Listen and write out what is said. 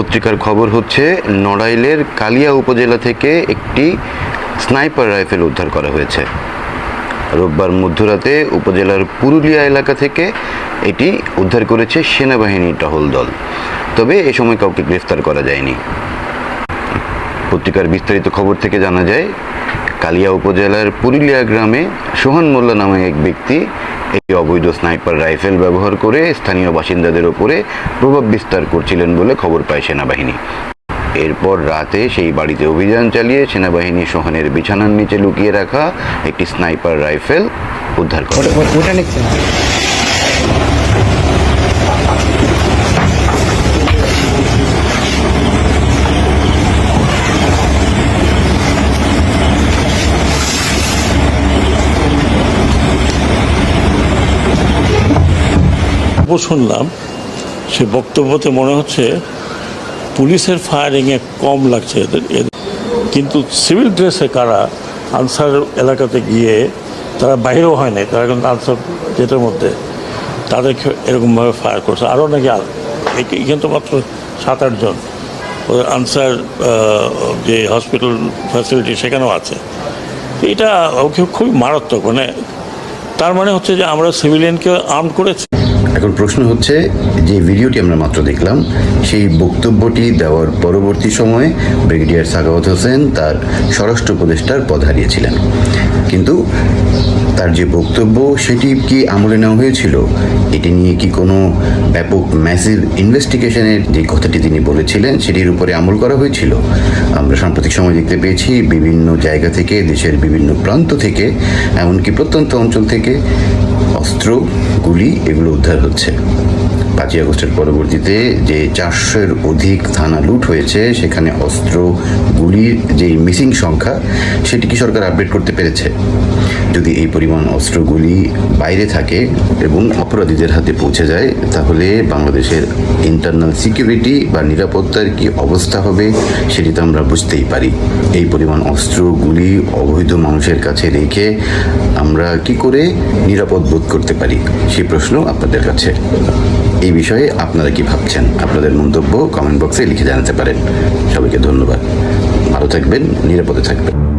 পত্রিকার খবর হচ্ছে, নড়াইলের কালিয়া উপজেলা থেকে একটি স্নাইপার রাইফেল উদ্ধার করা হয়েছে। রোববার মধ্যরাতে উপজেলার পুরুলিয়া এলাকা থেকে এটি উদ্ধার করেছে সেনাবাহিনী টহল দল। তবে এ সময় কাউকে গ্রেফতার করা যায়নি। পত্রিকার বিস্তারিত খবর থেকে জানা যায় কালিয়া উপজেলার পুরুলিয়া গ্রামে সোহান মোল্লা নামে এক ব্যক্তি একটি অবৈধ স্নাইপার রাইফেল ব্যবহার করে স্থানীয় বাসিন্দাদের ওপরে প্রভাব বিস্তার করছিলেন বলে খবর পায় সেনাবাহিনী। এরপর রাতে সেই বাড়িতে অভিযান চালিয়ে সেনাবাহিনী সোহানের বিছানার নিচে লুকিয়ে রাখা একটি স্নাইপার রাইফেল উদ্ধার করে। বক্তব্য শুনলাম, সে বক্তব্যতে মনে হচ্ছে পুলিশের ফায়ারিংয়ে কম লাগছে এদের। কিন্তু সিভিল ড্রেসে কারা আনসার এলাকাতে গিয়ে তারা বাইরেও হয় নাই, তারা কিন্তু আনসার যেটার মধ্যে তাদেরকে এরকমভাবে ফায়ার করছে। আরও নাকি এখানে তো মাত্র সাত আটজন ওদের আনসার যে হসপিটাল ফ্যাসিলিটি সেখানেও আছে। এটা ওকে খুবই মারাত্মক মানে তার মানে হচ্ছে যে আমরা সিভিলিয়ানকে আর্ম করেছি। এখন প্রশ্ন হচ্ছে, যে ভিডিওটি আমরা মাত্র দেখলাম, সেই বক্তব্যটি দেওয়ার পরবর্তী সময়ে ব্রিগেডিয়ার সাখাওয়াত হোসেন তার স্বরাষ্ট্র উপদেষ্টার পদ হারিয়েছিলেন। কিন্তু তার যে বক্তব্য, সেটি কি আমলে নেওয়া হয়েছিল? এটি নিয়ে কি কোনো ব্যাপক ম্যাসিভ ইনভেস্টিগেশনের যে কথাটি তিনি বলেছিলেন, সেটির উপরে আমল করা হয়েছিল? আমরা সাম্প্রতিক সময় দেখতে পেয়েছি, বিভিন্ন জায়গা থেকে, দেশের বিভিন্ন প্রান্ত থেকে, এমনকি প্রত্যন্ত অঞ্চল থেকে অস্ত্র, গুলি এগুলো উদ্ধার হচ্ছে। পাঁচই আগস্টের পরবর্তীতে যে চারশোর অধিক থানা লুট হয়েছে, সেখানে অস্ত্র গুলির যে মিসিং সংখ্যা, সেটি কি সরকার আপডেট করতে পেরেছে? যদি এই পরিমাণ অস্ত্রগুলি বাইরে থাকে এবং অপরাধীদের হাতে পৌঁছে যায়, তাহলে বাংলাদেশের ইন্টারনাল সিকিউরিটি বা নিরাপত্তার কি অবস্থা হবে, সেটি তো আমরা বুঝতেই পারি। এই পরিমাণ অস্ত্রগুলি অবৈধ মানুষের কাছে রেখে আমরা কি করে নিরাপদ বোধ করতে পারি? সেই প্রশ্ন আপনাদের কাছে। এই বিষয়ে আপনারা কি ভাবছেন? আপনাদের মন্তব্য কমেন্ট বক্সে লিখে জানাতে পারেন। সবাইকে ধন্যবাদ। ভালো থাকবেন, নিরাপদে থাকবেন।